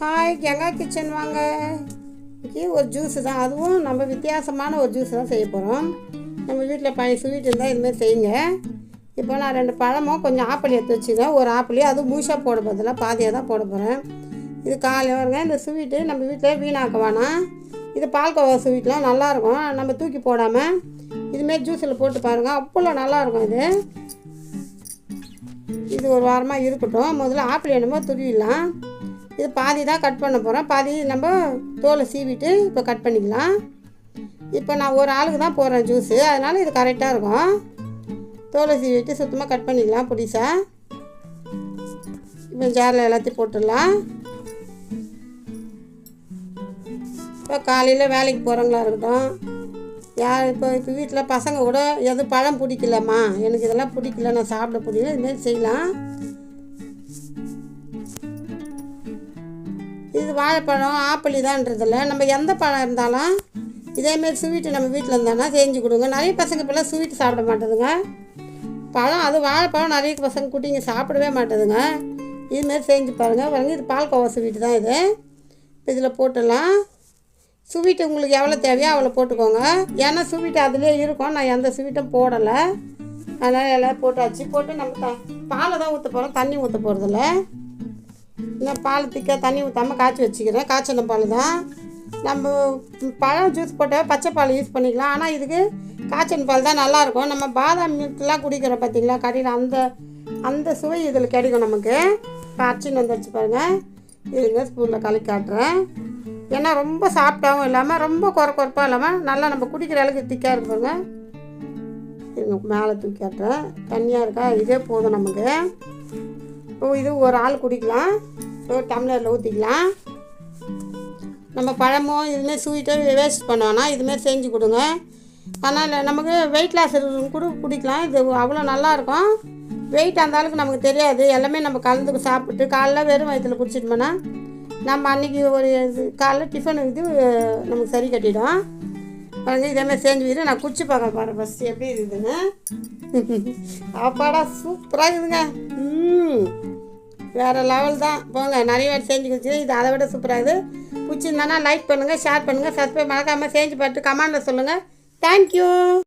Hi Ganga kitchen வாங்க. இன்னைக்கு ஒரு ஜூஸு தான். அதுவும் நம்ம வித்தியாசமான ஒரு ஜூஸ் தான் செய்ய போகிறோம் நம்ம வீட்டில் பழைய ஸ்வீட் இருந்தால் இதுமாரி செய்யுங்க. இப்போ நான் ரெண்டு பழமும் கொஞ்சம் ஆப்பிள் எடுத்து வச்சுக்கேன் ஒரு ஆப்பிளையும் அதுவும் முழுசாக போட போதில்ல பாதியாக தான் போட போகிறேன் இது காலையில் வருங்க இந்த ஸ்வீட்டு நம்ம வீட்டில் வீணாக்க வேணாம். இது பால்கோவா ஸ்வீட்லாம் நல்லாயிருக்கும் நம்ம தூக்கி போடாமல் இதுமாரி ஜூஸில் போட்டு பாருங்கள் அவ்வளோ நல்லாயிருக்கும் இது. இது ஒரு வாரமாக இருக்கட்டும். முதல்ல ஆப்பிள் என்னமோ துருவிடலாம். இது பாதி தான் கட் பண்ண போகிறோம் பாதி நம்ம தோலை சீவிட்டு இப்போ கட் பண்ணிக்கலாம். இப்போ நான் ஒரு ஆளுக்கு தான் போடுறேன் ஜூஸு அதனால் இது கரெக்டாக இருக்கும். தோலை சீவிட்டு சுத்தமாக கட் பண்ணிக்கலாம் புடிசா இப்போ ஜாரில் எல்லாத்தையும் போட்டுடலாம். இப்போ காலையில் வேலைக்கு போகிறவங்களா இருக்கட்டும். யார் இப்போ இப்போ வீட்டில் பசங்க கூட எது பழம் பிடிக்கலம்மா. எனக்கு இதெல்லாம் பிடிக்கல நான் சாப்பிட பிடிக்கல இதுமாரி செய்யலாம். வாழைப்பழம் ஆப்பிள் இதான்றதில்ல. நம்ம எந்த பழம் இருந்தாலும் இதேமாரி ஸ்வீட்டு நம்ம வீட்டில் இருந்தானா செஞ்சு கொடுங்க. நிறைய பசங்க இப்போல்லாம் ஸ்வீட்டு சாப்பிட மாட்டேதுங்க. பழம் அது வாழைப்பழம் நிறைய பசங்க குட்டிங்க சாப்பிடவே மாட்டேதுங்க. இதுமாரி செஞ்சு பாருங்கள் வரங்க இது பால்கோவா ஸ்வீட்டு தான் இது. இதில் போட்டுடலாம். ஸ்வீட்டு உங்களுக்கு எவ்வளோ தேவையோ அவ்வளோ போட்டுக்கோங்க. ஏன்னா ஸ்வீட்டு அதுலேயே இருக்கும். நான் எந்த ஸ்வீட்டும் போடலை. அதனால் எல்லாம் போட்டாச்சு. போட்டு நம்ம த பாலை தான் ஊற்ற போகிறோம் தண்ணி ஊற்ற போகிறதில்ல நான் பால் திக்காக தண்ணி ஊற்றாமல் காய்ச்சி வச்சுக்கிறேன். காய்ச்சின பால் தான். நம்ம பழம் ஜூஸ் போட்டால் பச்சை பால் யூஸ் பண்ணிக்கலாம். ஆனால் இதுக்கு காய்ச்சின பால் தான் நல்லாயிருக்கும் நம்ம பாதாம் மில்க்லாம் குடிக்கிறோம் பார்த்தீங்களா கடையில் அந்த அந்த சுவை இதில் கிடைக்கும் நமக்கு. இப்போ அரிச்சின்னு வந்துடுச்சு பாருங்கள் இதுங்க ஸ்பூனில் கலக்கி காட்டுறேன். ஏன்னா ரொம்ப சாப்பிட்டாவும் இல்லாமல் ரொம்ப குறை குறைப்பாக இல்லாமல் நல்லா நம்ம குடிக்கிற அளவுக்கு திக்காக இருப்பாங்க பாருங்க. இதுங்க மேலே தூக்கி காட்டுறேன். தண்ணியாக இருக்கா? இதே போதும் நமக்கு. இப்போ இது ஒரு ஆள் குடிக்கலாம். ஒரு டம்ளரில் ஊற்றிக்கலாம் நம்ம பழமோ இதுமாரி ஸ்வீட்டோ வேஸ்ட் பண்ணுவோன்னா இதுமாரி செஞ்சு கொடுங்க. அதனால் நமக்கு வெயிட் லாஸ் கூட குடிக்கலாம். இது அவ்வளோ நல்லாயிருக்கும் வெயிட் அந்த அளவுக்கு நமக்கு தெரியாது. எல்லாமே நம்ம கலந்து சாப்பிட்டு காலைல வெறும் வயிற்றில் குடிச்சிட்டோம்னா நம்ம அன்றைக்கி ஒரு இது காலைல டிஃபன் இது நமக்கு சரி கட்டிடும். பாருங்க இதேமாதிரி செஞ்சு வீடு. நான் குச்சி பார்க்க பாரு ஃபஸ்ட்டு எப்படி இருக்குதுன்னு? அப்பாடா சூப்பராக இருக்குதுங்க. ம் வேறு லெவல் தான். போங்க நிறைய வாட்டி செஞ்சு கொடுத்து இது அதை விட சூப்பராக இருக்குது. பிடிச்சிருந்தானா லைக் பண்ணுங்கள் ஷேர் பண்ணுங்கள் சப்ஸ்கிரைப் மறக்காமல் செஞ்சு பார்த்து கமெண்டில் சொல்லுங்கள் தேங்க்யூ